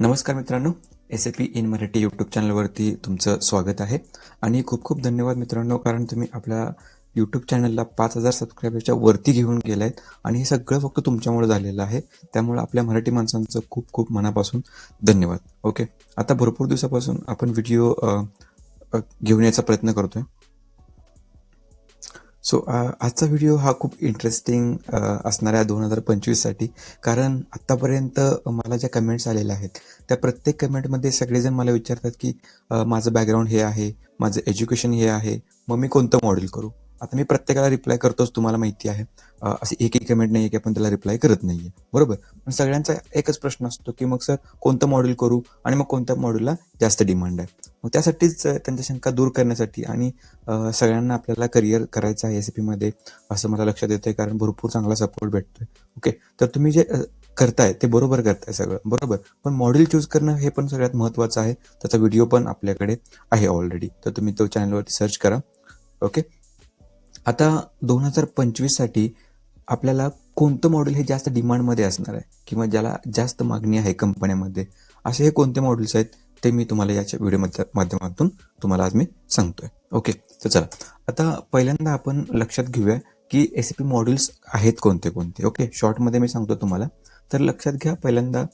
नमस्कार मित्रांनो S A P in Marathi YouTube चॅनलवरती तुमचं स्वागत आहे. आणि खूप खूप धन्यवाद मित्रांनो कारण तुम्ही आपल्या यूट्यूब चॅनलला पाच हजार सबस्क्रायबरच्या वरती घेऊन गेलायत आणि हे सगळं फक्त तुमच्यामुळे झालेलं आहे. त्यामुळे आपल्या मराठी माणसांचं खूप खूप मनापासून धन्यवाद. ओके आता भरपूर दिवसापासून आपण व्हिडिओ घेऊन यायचा प्रयत्न करतोय. सो uh, आजचा व्हिडिओ हा खूप इंटरेस्टिंग असणार आहे दोन हजार पंचवीससाठी. कारण आत्तापर्यंत मला ज्या कमेंट्स आलेल्या आहेत त्या प्रत्येक कमेंटमध्ये सगळेजण मला विचारतात की uh, माझं बॅकग्राऊंड हे आहे माझं एज्युकेशन हे आहे मग मी कोणतं मॉडेल करू? आता मी प्रत्येकाला रिप्लाय करतोच तुम्हाला माहिती आहे. अशी एकही कमेंट नाही आहे की आपण त्याला रिप्लाय करत नाही आहे बरोबर? पण सगळ्यांचा एकच प्रश्न असतो की मग सर कोणतं मॉडेल करू आणि मग कोणत्या मॉडेलला जास्त डिमांड आहे? मग त्यासाठीच त्यांच्या शंका दूर करण्यासाठी आणि सगळ्यांना आपल्याला करिअर करायचं आहे एसमध्ये असं मला लक्षात येतंय कारण भरपूर चांगला सपोर्ट भेटतोय. ओके तर तुम्ही जे करताय ते बरोबर करताय सगळं. बरोबर? पण मॉडेल चूज करणं हे पण सगळ्यात महत्त्वाचं आहे. त्याचा व्हिडिओ पण आपल्याकडे आहे ऑलरेडी तर तुम्ही तो चॅनलवरती सर्च करा. ओके आता दोन हजार पंचवीससाठी आपल्याला कोणतं मॉडेल हे जास्त डिमांडमध्ये असणार आहे? किंवा ज्याला जास्त मागणी आहे कंपन्यामध्ये असे हे कोणते मॉडेल्स आहेत? ते मी तुम्हाला याच्या व्हिडिओमध्ये माध्यमातून तुम्हाला आज मी सांगतोय. ओके तर चला. आता पहिल्यांदा आपण लक्षात घेऊया की एस पी मॉड्यूल्स आहेत कोणते कोणते. ओके शॉर्टमध्ये मी सांगतो तुम्हाला. तर लक्षात घ्या पहिल्यांदा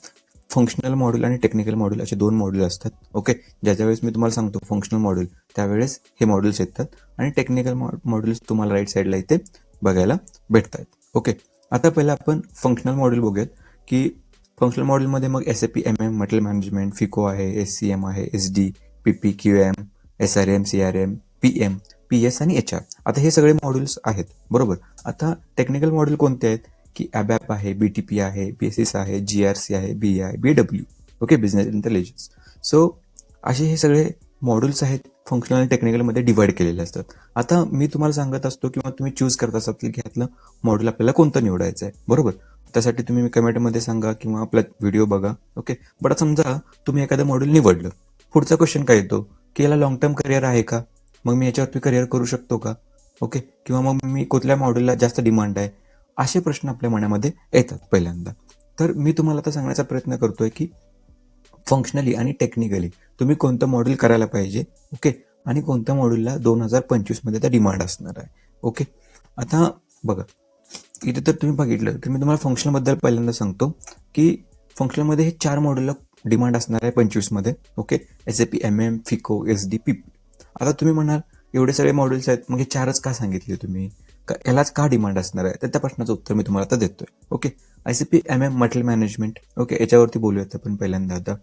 फंक्शनल मॉड्यूल आणि टेक्निकल मॉड्यूल असे दोन मॉड्यूल असतात. ओके ज्या वेळेस मी तुम्हाला सांगतो फंक्शनल मॉड्यूल त्यावेळेस हे मॉड्यूल्स येतात. आणि टेक्निकल मॉड्यूल्स तुम्हाला राईट साईडला इथे बघायला भेटतात ओके आता पहिलं आपण फंक्शनल मॉडेल बघूयात की फंक्शनल मॉडेलमध्ये मग S A P M M material management FICO आहे एस सी एम आहे S D P P Q M S R M C R M P M P S आणि एच आर आता हे सगळे मॉड्युल्स आहेत बरोबर? आता टेक्निकल मॉड्यूल कोणते आहेत? की ॲबॅप आहे बी टी पी आहे बी एस एस आहे जी आर सी आहे B I B W okay business intelligence so असे हे सगळे मॉड्यूल्स आहेत फंक्शनल आणि टेक्निकलमध्ये डिवाइड केलेले असतात. आता मी तुम्हाला सांगत असतो किंवा तुम्ही चूज करत असाल की ह्यातलं मॉड्यूल आपल्याला कोणतं निवडायचं आहे. बरोबर? त्यासाठी तुम्ही कमेंटमध्ये सांगा किंवा आपला व्हिडिओ बघा. ओके बट समजा तुम्ही एखादं मॉड्यूल निवडलं. पुढचा क्वेश्चन काय येतो? की याला लॉंग टर्म करिअर आहे का? मग मी याच्यावरती करिअर करू शकतो का? ओके किंवा मग मी कुठल्या मॉड्यूलला जास्त डिमांड आहे? असे प्रश्न आपल्या मनामध्ये येतात पहिल्यांदा. तर मी तुम्हाला आता सांगण्याचा प्रयत्न करतोय की फंक्शनली आणि टेक्निकली तुम्ही कोणतं मॉड्यूल करायला पाहिजे? ओके आणि कोणत्या मॉड्यूलला दोन हजार पंचवीसमध्ये त्या डिमांड असणार आहे? ओके आता बघा. इथे तर तुम्ही बघितलं. तर मी तुम्हाला फंक्शनबद्दल पहिल्यांदा सांगतो की फंक्शनमध्ये हे चार मॉड्यूलला डिमांड असणार आहे पंचवीसमध्ये okay S A P M M FICO S D P आता तुम्ही म्हणाल एवढे सगळे मॉड्यूल्स आहेत. मग हे चारच का सांगितले तुम्ही? का यालाच का डिमांड असणार आहे? तर त्या प्रश्नाचं उत्तर मी तुम्हाला आता देतोय. Okay I C P M M material management okay याच्यावरती बोलूयात आपण पहिल्यांदा आता.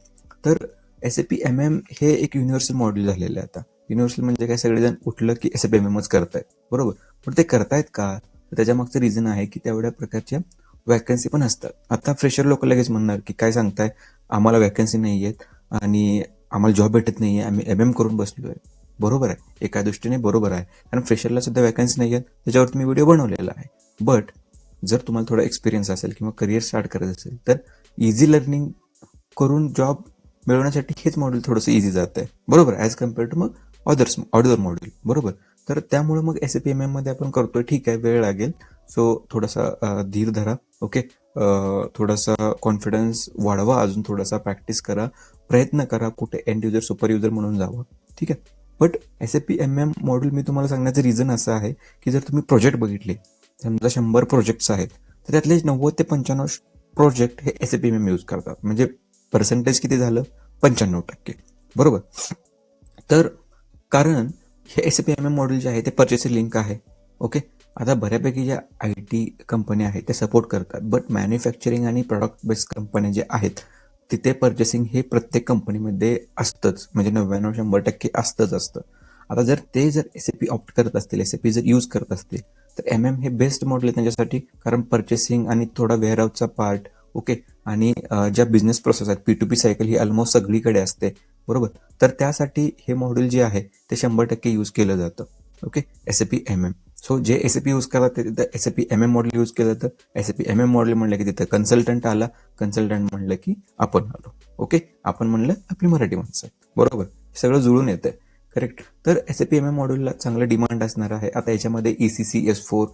तर S A P M M हे एक युनिव्हर्सल मॉड्यूल झालेलं आहे आता. युनिव्हर्सल म्हणजे काय? सगळेजण उठलं की एस ए पी एम एमच करतायत. बरोबर? पण ते करतायत का? तर त्याच्या मागचं रिझन आहे की तेवढ्या प्रकारच्या वॅकन्सी पण असतात. आता फ्रेशर लोक लगेच म्हणणार की काय सांगताय? आम्हाला वॅकन्सी नाही आहेत आणि आम्हाला जॉब भेटत नाही आहे आम्ही एम एम करून बसलो आहे बरोबर आहे? एका दृष्टीने बरोबर आहे. कारण फ्रेशरला सुद्धा वॅकन्सी नाही आहेत त्याच्यावर तुम्ही व्हिडिओ बनवलेला आहे. बट जर तुम्हाला थोडा एक्सपिरियन्स असेल किंवा करिअर स्टार्ट करत असेल तर इझी लर्निंग करून जॉब मिळवण्यासाठी हेच मॉड्यूल थोडंसं इझी जात आहे बरोबर? ॲज कंपेअर टू मग ऑदर्स ऑदर मॉड्यूल बरोबर? तर त्यामुळे मग एस ए पी एम एममध्ये आपण करतोय. ठीक आहे वेळ लागेल. सो थोडासा धीर धरा. ओके थोडासा कॉन्फिडन्स वाढवा. अजून थोडासा प्रॅक्टिस करा. प्रयत्न करा कुठे एंड युजर सुपर युजर म्हणून जावं. ठीक आहे? But S A P M M module मी तुम्हाला सांगण्याचं रिझन असं आहे की जर तुम्ही प्रोजेक्ट बघितले समजा शंभर प्रोजेक्ट्स आहेत तर त्यातले नव्वद ते पंच्याण्णव प्रोजेक्ट हे S A P M M use करतात. म्हणजे पर्सेंटेज किती झालं? पंच्याण्णव टक्के. बरोबर? तर कारण हे S P M M model जे आहे ते परचेसिंग लिंक आहे. ओके आता बऱ्यापैकी ज्या आय टी कंपन्या आहेत त्या सपोर्ट करतात. बट मॅन्युफॅक्चरिंग आणि प्रॉडक्ट बेस्ड कंपन्या जे आहेत तिथे पर्चेसिंग हे प्रत्येक कंपनीमध्ये असतंच. म्हणजे नव्याण्णव शंभर टक्के असतंच असतं. आता जर ते जर एस पी ऑप्ट करत असतील एस पी जर यूज करत असतील तर एम एम हे बेस्ट मॉडेल आहे त्यांच्यासाठी. कारण पर्चेसिंग आणि थोडा वेअरहाऊसचा पार्ट ओके आणि ज्या बिझनेस प्रोसेस आहेत पी टू पी सायकल ही ऑलमोस्ट सगळीकडे असते बरोबर? तर त्यासाठी हे मॉड्यूल जे आहे ते शंभर टक्के यूज केलं जातं okay S A P M M so जे एस ए पी यूज करतात ते तिथं S A P M M model use केलं जातं. S A P M M model म्हणलं की तिथं कन्सल्टंट आला कन्सल्टंट म्हणलं की आपण आलो ओके आपण म्हणलं आपली मराठी माणसं बरोबर? सगळं जुळून येतंय करेक्ट तर S A P M M मॉड्यूलला चांगलं डिमांड असणार आहे. आता याच्यामध्ये E C C S four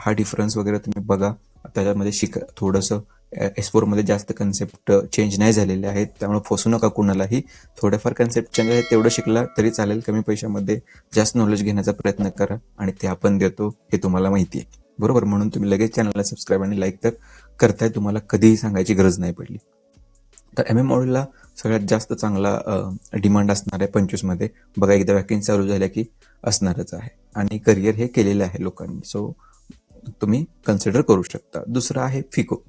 हा डिफरन्स वगैरे तुम्ही बघा. त्याच्यामध्ये शिक थोडंसं एस फोरमध्ये जास्त कन्सेप्ट चेंज नाही झालेले आहेत. त्यामुळे फसू नका कुणालाही. थोडेफार कन्सेप्ट चेंज आहेत. तेवढं शिकला तरी चालेल. कमी पैशामध्ये जास्त नॉलेज घेण्याचा प्रयत्न करा आणि ते आपण देतो हे तुम्हाला माहिती आहे. बरोबर? म्हणून तुम्ही लगेच चॅनलला सबस्क्राईब आणि लाईक तर करताय. तुम्हाला कधीही सांगायची गरज नाही पडली. तर एम एम मॉडेलला सगळ्यात जास्त चांगला डिमांड असणार आहे पंचवीसमध्ये. बघा एकदा वॅकेन्सी चालू झाल्या की असणारच आहे. आणि करिअर हे केलेलं आहे लोकांनी. सो तुम्ही कन्सिडर करू शकता. दुसरं आहे फिको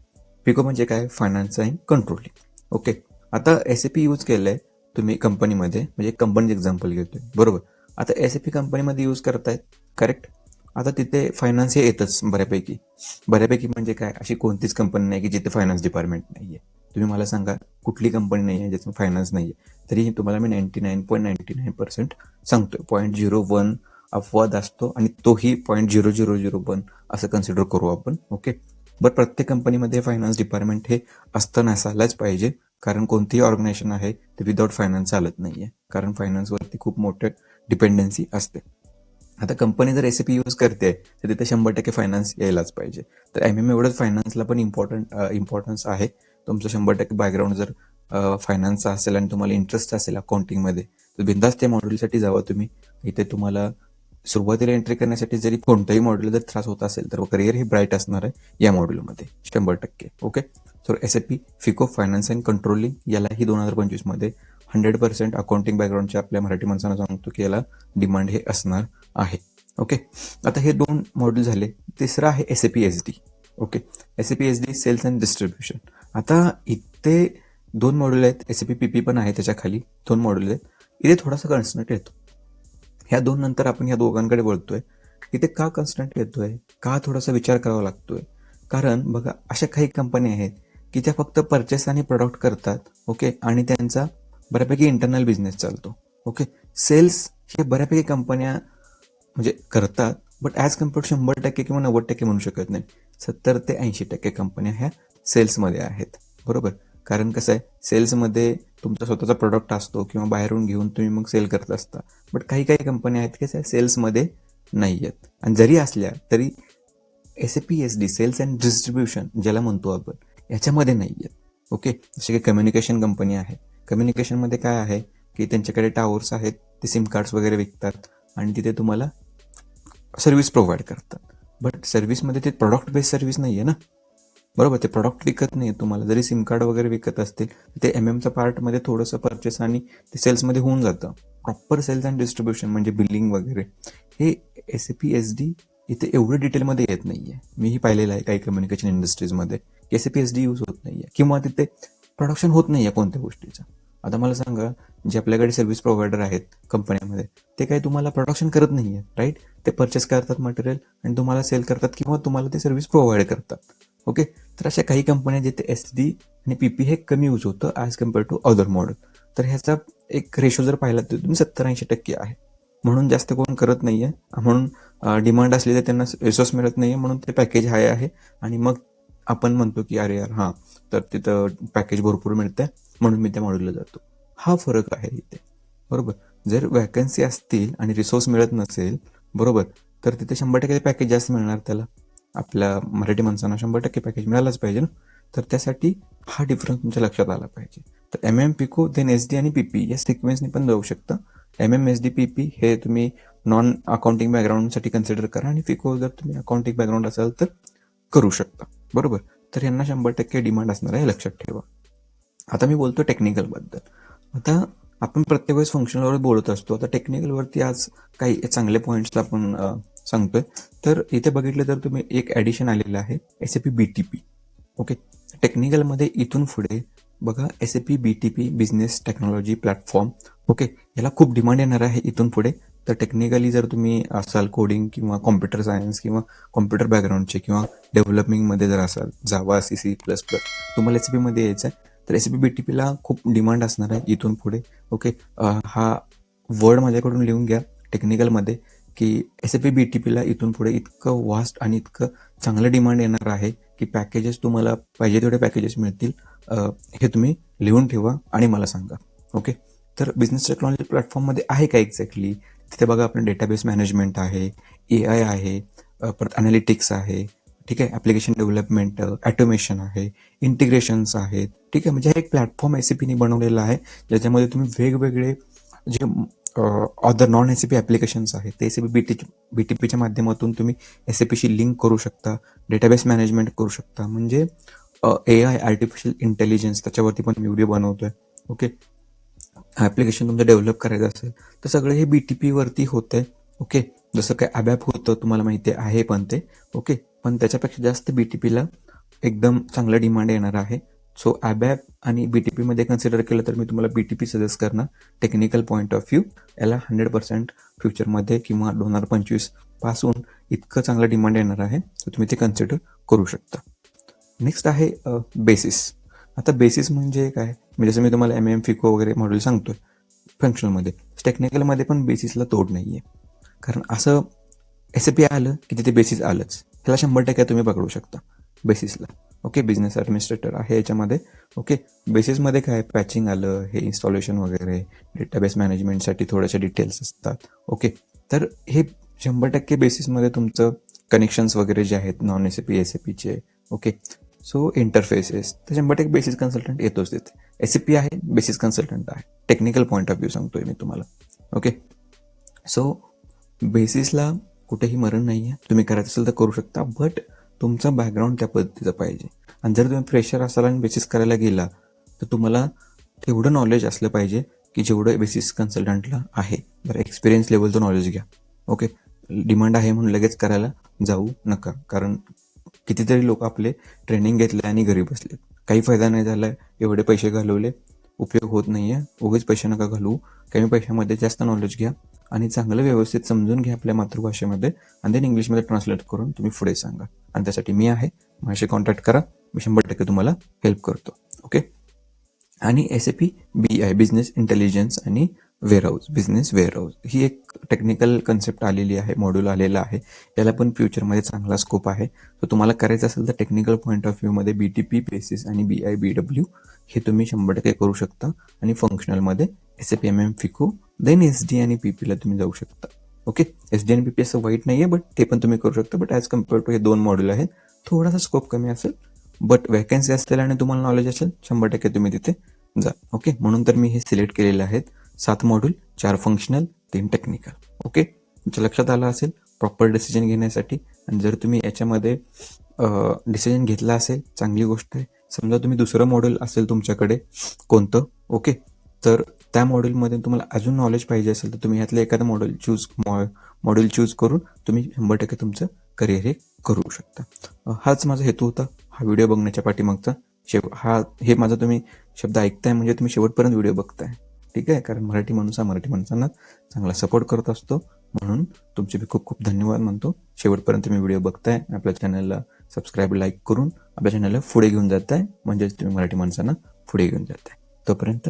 पिको म्हणजे काय? फायनान्स अँड कंट्रोलिंग ओके आता एस ए पी यूज केलं आहे तुम्ही कंपनीमध्ये म्हणजे कंपनीचं एक्झाम्पल घेतोय. बरोबर? आता एस ए पी कंपनीमध्ये यूज करतायत. करेक्ट आता तिथे फायनान्स हे येतच बऱ्यापैकी. बऱ्यापैकी म्हणजे काय? अशी कोणतीच कंपनी नाही की जिथे फायनान्स डिपार्टमेंट नाही आहे तुम्ही मला सांगा कुठली कंपनी नाही आहे ज्याचं फायनान्स नाही आहे तरी तुम्हाला मी ninety nine point ninety nine percent सांगतोय. पॉईंट झिरो वन अपवाद असतो आणि तोही point zero zero zero one असं कन्सिडर करू आपण. ओके बट प्रत्येक कंपनीमध्ये फायनान्स डिपार्टमेंट हे असतं नसायलाच पाहिजे. कारण कोणतीही ऑर्गनायझेशन आहे ते विदाऊट फायनान्स चालत नाही आहे कारण फायनान्सवरती खूप मोठे डिपेंडन्सी असते. आता कंपनी जर एस पी यूज करते तर तिथे शंभर टक्के फायनान्स यायलाच पाहिजे. तर एम एम एवढंच फायनान्सला पण इम्पॉर्टंट इम्पॉर्टन्स आहे. तुमचं शंभर टक्के बॅकग्राऊंड जर फायनान्सचा असेल आणि तुम्हाला इंटरेस्ट असेल अकाउंटिंगमध्ये तर बिंदास त्या मॉड्यूलसाठी जावं तुम्ही. इथे तुम्हाला सुरुवातीला एंट्री करण्यासाठी जरी कोणताही मॉडेल जर त्रास होत असेल तर करिअर हे ब्राईट असणार आहे या मॉड्यूलमध्ये शंभर टक्के ओके तर S A P FICO finance and controlling यालाही दोन हजार पंचवीसमध्ये हंड्रेड पर्सेंट अकाउंटिंग बॅकग्राऊंडच्या आपल्या मराठी माणसांना सांगतो की याला डिमांड हे असणार आहे ओके आता हे दोन मॉड्यूल झाले तिसरं आहे S A P S D okay S A P S D sales and distribution आता इथे दोन मॉड्यूल आहेत S A P P P पण आहे त्याच्याखाली दोन मॉड्यूल आहेत. इथे थोडासा कन्सनट येतो. ह्या दोन नंतर आपण ह्या दोघांकडे वळतोय. इथे का कन्स्टंट येतोय? का थोडासा विचार करावा लागतोय? कारण बघा अशा काही कंपन्या आहेत की त्या फक्त परचेस आणि प्रोडक्ट करतात ओके आणि त्यांचा बऱ्यापैकी इंटरनल बिझनेस चालतो ओके सेल्स हे बऱ्यापैकी कंपन्या म्हणजे करतात बट ॲज कंपेअर शंभर टक्के किंवा नव्वद टक्के म्हणू शकत नाही सत्तर ते ऐंशी टक्के कंपन्या ह्या सेल्समध्ये आहेत बरोबर? कारण कसं आहे सेल्समध्ये तुमचा स्वतःचा प्रोडक्ट असतो किंवा बाहेरून घेऊन तुम्ही मग सेल करत असता. बट काही काही कंपन्या आहेत कसं आहे सेल्समध्ये नाही आहेत. आणि जरी असल्या तरी S A P S D sales and distribution ज्याला म्हणतो आपण याच्यामध्ये नाही आहेत. ओके जसे की कम्युनिकेशन कंपनी आहे. कम्युनिकेशनमध्ये काय आहे की त्यांच्याकडे टावर्स आहेत ते सिम कार्ड्स वगैरे विकतात आणि तिथे तुम्हाला सर्व्हिस प्रोव्हाइड करतात. बट सर्व्हिसमध्ये ते प्रॉडक्ट बेस्ड सर्व्हिस नाही आहे ना. बरोबर ते प्रॉडक्ट विकत नाही तुम्हाला. जरी सिम कार्ड वगैरे विकत असतील ते एम एमच्या पार्टमध्ये थोडंसं पर्चेस आणि ते सेल्समध्ये होऊन जातं. प्रॉपर सेल्स अँड डिस्ट्रीब्युशन म्हणजे बिलिंग वगैरे. हे S A P S D इथे एवढं डिटेलमध्ये येत नाही आहे मीही पाहिलेलं आहे काही communication इंडस्ट्रीजमध्ये S A P S D use होत नाही आहे किंवा तिथे प्रोडक्शन होत नाही आहे कोणत्या गोष्टीचं. आता मला सांगा जे आपल्याकडे सर्व्हिस प्रोव्हायडर आहेत कंपन्यामध्ये ते काही तुम्हाला प्रोडक्शन करत नाही आहे राईट ते परचेस करतात मटेरियल आणि तुम्हाला सेल करतात किंवा तुम्हाला ते सर्व्हिस प्रोव्हाइड करतात. ओके? तर अशा काही कंपन्या जिथे एस डी आणि पी पी हे कमी यूज होतं as compare to other model तर ह्याचा एक रेशो जर पाहिला तर तुम्ही सत्तर ऐंशी टक्के आहे. म्हणून जास्त कोण करत नाही आहे म्हणून डिमांड असली तर त्यांना रिसोर्स मिळत नाही आहे म्हणून ते पॅकेज हाय आहे. आणि मग आपण म्हणतो की अरे यार हां तर तिथं पॅकेज भरपूर मिळतं म्हणून मी त्या मॉडेलला जातो. हा फरक आहे इथे. बरोबर? जर वॅकन्सी असतील आणि रिसोर्स मिळत नसेल बरोबर? तर तिथे शंभर टक्के पॅकेज जास्त मिळणार त्याला. आपल्या मराठी माणसांना शंभर टक्के पॅकेज मिळालंच पाहिजे ना? तर त्यासाठी हा डिफरन्स तुमच्या लक्षात आला पाहिजे. तर M M FICO then S D आणि पी पी या सिक्वेन्सनी पण जाऊ शकतं. M M S D P P हे तुम्ही नॉन अकाउंटिंग बॅकग्राऊंडसाठी कन्सिडर करा आणि पिको जर तुम्ही अकाउंटिंग बॅकग्राऊंड असाल तर करू शकता. बरोबर? तर यांना शंभर टक्के डिमांड असणार आहे लक्षात ठेवा. आता मी बोलतो टेक्निकलबद्दल आता आपण प्रत्येक वेळेस फंक्शनवर बोलत असतो. आता टेक्निकलवरती आज काही चांगले पॉईंट्स आपण सांगतोय. तर इथे बघितलं तर तुम्ही एक ॲडिशन आलेलं आहे S A P B T P okay टेक्निकलमध्ये इथून पुढे बघा S A P B T P business technology platform okay याला खूप डिमांड येणार आहे इथून पुढे. तर टेक्निकली जर तुम्ही असाल कोडिंग किंवा कॉम्प्युटर सायन्स किंवा कॉम्प्युटर बॅकग्राऊंडचे किंवा डेव्हलपिंगमध्ये जर असाल Java C C plus plus तुम्हाला एस पीमध्ये यायचं आहे तर एस पी बी टी पीला खूप डिमांड असणार आहे इथून पुढे. ओके हा वर्ड माझ्याकडून लिहून घ्या टेक्निकलमध्ये की S A P B T पीला इथून पुढे इतकं वास्ट आणि इतकं चांगलं डिमांड येणार आहे की पॅकेजेस तुम्हाला पाहिजे तेवढे पॅकेजेस मिळतील. हे तुम्ही लिहून ठेवा आणि मला सांगा. ओके तर बिझनेस टेक्नॉलॉजी प्लॅटफॉर्ममध्ये आहे का एक्झॅक्टली तिथे बघा आपण डेटाबेस मॅनेजमेंट आहे ए आय आहे परत अनालिटिक्स आहे ठीक आहे? ॲप्लिकेशन डेव्हलपमेंट ॲटोमेशन आहे इंटिग्रेशन्स आहेत ठीक आहे? म्हणजे हा एक प्लॅटफॉर्म एस सी पीने बनवलेला आहे. ज्याच्यामध्ये तुम्ही वेगवेगळे जे other non S C P applications आहेत. ते S C P B T B T पीच्या माध्यमातून तुम्ही एस सी पीशी लिंक करू शकता डेटाबेस मॅनेजमेंट करू शकता. म्हणजे ए आय आर्टिफिशियल इंटेलिजन्स त्याच्यावरती पण मी व्हिडिओ बनवतोय. ओके ॲप्लिकेशन तुमचं डेव्हलप करायचं असेल तर सगळं हे बी टी पीवरती होतं आहे ओके जसं काय अबॅप होतं तुम्हाला माहिती आहे पण ते. ओके पण त्याच्यापेक्षा जास्त बी टी पीला एकदम चांगलं डिमांड येणार आहे. सो ॲबॅप आणि बी टी पीमध्ये कन्सिडर केलं तर मी तुम्हाला बी टी पी सजेस्ट करणार. टेक्निकल पॉईंट ऑफ व्ह्यू याला हंड्रेड पर्सेंट फ्युचरमध्ये किंवा दोन हजार पंचवीसपासून इतकं चांगलं डिमांड येणार आहे तर तुम्ही ते कन्सिडर करू शकता. नेक्स्ट आहे बेसिस आता बेसिस म्हणजे काय? म्हणजे जसं मी तुम्हाला एम एम फिको वगैरे मॉडेल सांगतोय फंक्शनलमध्ये टेक्निकलमध्ये पण बेसिसला तोड नाही आहे कारण असं एस पी आलं की तिथे बेसिस आलंच. ह्याला शंभर टक्के तुम्ही पकडू शकता. बेसिसला. ओके बिझनेस ॲडमिनिस्ट्रेटर आहे याच्यामध्ये. ओके बेसिसमध्ये काय पॅचिंग आलं हे इन्स्टॉलेशन वगैरे डेटाबेस मॅनेजमेंटसाठी थोड्याशा डिटेल्स असतात. ओके तर हे शंभर टक्के बेसिसमध्ये तुमचं कनेक्शन्स वगैरे जे आहेत non S A P S A पीचे ओके सो इंटरफेसेस तर शंभर टक्के बेसिस कन्सल्टंट येतोच तिथे. एस ए पी आहे बेसिस कन्सल्टंट आहे. टेक्निकल पॉईंट ऑफ व्ह्यू सांगतोय मी तुम्हाला. ओके सो बेसिसला कुठेही मरण नाही आहे तुम्ही करायचं असेल तर करू शकता बट तुमचा बॅकग्राऊंड त्या पद्धतीचं पाहिजे. आणि जर तुम्ही फ्रेशर असाल आणि बेसिस करायला गेला तर तुम्हाला तेवढं नॉलेज असलं पाहिजे की जेवढं बेसिस कन्सल्टंटला आहे. बरं एक्सपिरियन्स लेवलचं नॉलेज घ्या. ओके डिमांड आहे म्हणून लगेच करायला जाऊ नका. कारण कितीतरी लोक आपले ट्रेनिंग घेतले आणि घरी बसले काही फायदा नाही झाला एवढे पैसे घालवले उपयोग होत नाही आहे उगेच पैसे नका घालवू. कमी पैशामध्ये जास्त नॉलेज घ्या. आणि चांगलं व्यवस्थित समजून घ्या आपल्या मातृभाषेमध्ये आणि देन इंग्लिशमध्ये ट्रान्सलेट करून तुम्ही पुढे सांगा. आणि त्यासाठी मी आहे. माझ्याशी कॉन्टॅक्ट करा. मी शंभर टक्के तुम्हाला हेल्प करतो. ओके आणि S A P B I business intelligence आणि वेअरहाऊस बिझनेस वेअरहाऊस ही एक टेक्निकल कन्सेप्ट आलेली आहे मॉड्यूल आलेला आहे. याला पण फ्युचरमध्ये चांगला स्कोप आहे. तर तुम्हाला करायचं असेल तर टेक्निकल पॉईंट ऑफ व्ह्यूमध्ये बी टी पी बेसिस आणि बी आय बी डब्ल्यू हे तुम्ही शंभर टक्के करू शकता. आणि फंक्शनलमध्ये S A P M M FICO then S D आणि पी पीला तुम्ही जाऊ शकता. ओके एस डी आणि पी पी असं वाईट नाही आहे बट ते पण तुम्ही करू शकता. बट ॲज कंपेअर टू हे दोन मॉड्यूल आहेत थोडासा स्कोप कमी असेल बट वॅकन्सी असेल आणि तुम्हाला नॉलेज असेल शंभर टक्के तुम्ही तिथे जा. ओके म्हणून तर मी हे सिलेक्ट केलेले आहेत सात मॉड्यूल चार फंक्शनल तीन टेक्निकल ओके तुमच्या लक्षात आलं असेल प्रॉपर डिसिजन घेण्यासाठी. आणि जर तुम्ही याच्यामध्ये डिसिजन घेतला असेल चांगली गोष्ट आहे. समजा तुम्ही दुसरं मॉडेल असेल तुमच्याकडे कोणतं? ओके तर त्या मॉडेलमध्ये तुम्हाला अजून नॉलेज पाहिजे असेल तर तुम्ही ह्यातलं एखादं मॉडेल चूज मॉडेल चूज करून तुम्ही शंभर टक्के तुमचं करिअर हे करू शकता. हाच माझा हेतू होता. हा व्हिडिओ बघण्याच्या पाठीमागचा शेव हा हे माझा तुम्ही शब्द ऐकताय म्हणजे तुम्ही शेवटपर्यंत व्हिडिओ बघताय. ठीक आहे? कारण मराठी माणूस हा मराठी माणसांना चांगला सपोर्ट करत असतो. म्हणून तुमचे मी खूप खूप धन्यवाद मानतो शेवटपर्यंत तुम्ही व्हिडिओ बघताय. आपल्या चॅनलला सबस्क्राईब लाईक करून आपल्या चॅनलला पुढे घेऊन जाताय. म्हणजेच तुम्ही मराठी माणसांना पुढे घेऊन जाताय. तोपर्यंत